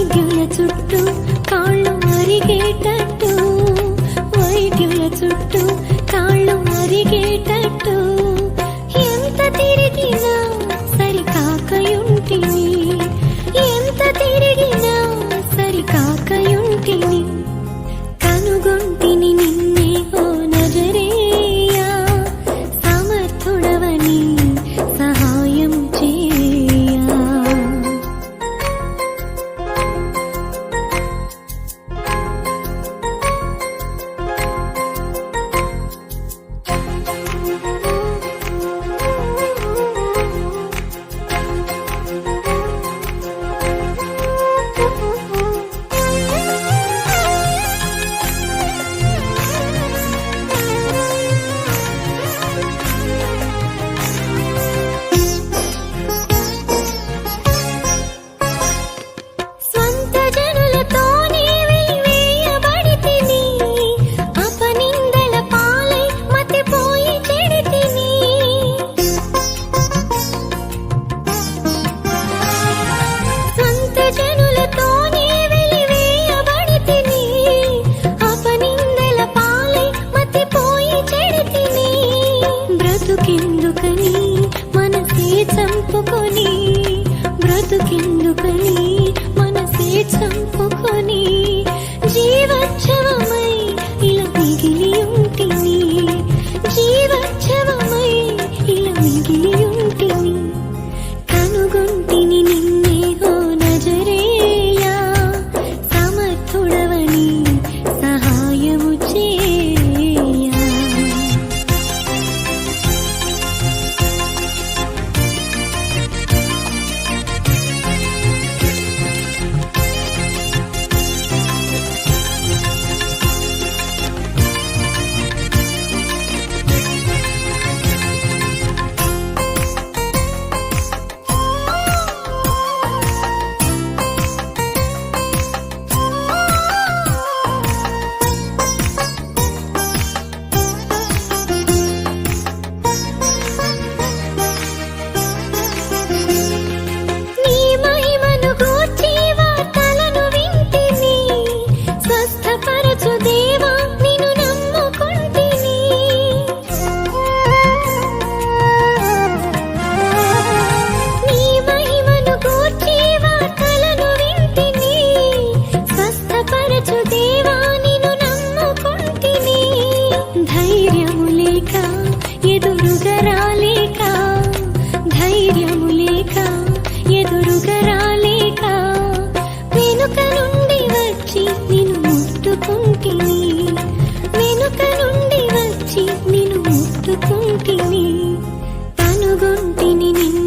వైద్యుల చుట్టూ కాళ్ళు మరిగేటట్టు వైద్యుల చుట్టూ బ్రతుకెందుకని మనసే చంపుకొని బ్రతుకెందుకని మనసే చంపుకొని జీవోత్సవమై ఇలా మిగిలి వెనుక నుండి వచ్చి నిన్ను ముట్టుకుంటిని. వెనుక నుండి వచ్చి నిన్ను ముట్టుకుంటిని. కనుగొంటిని నిన్ను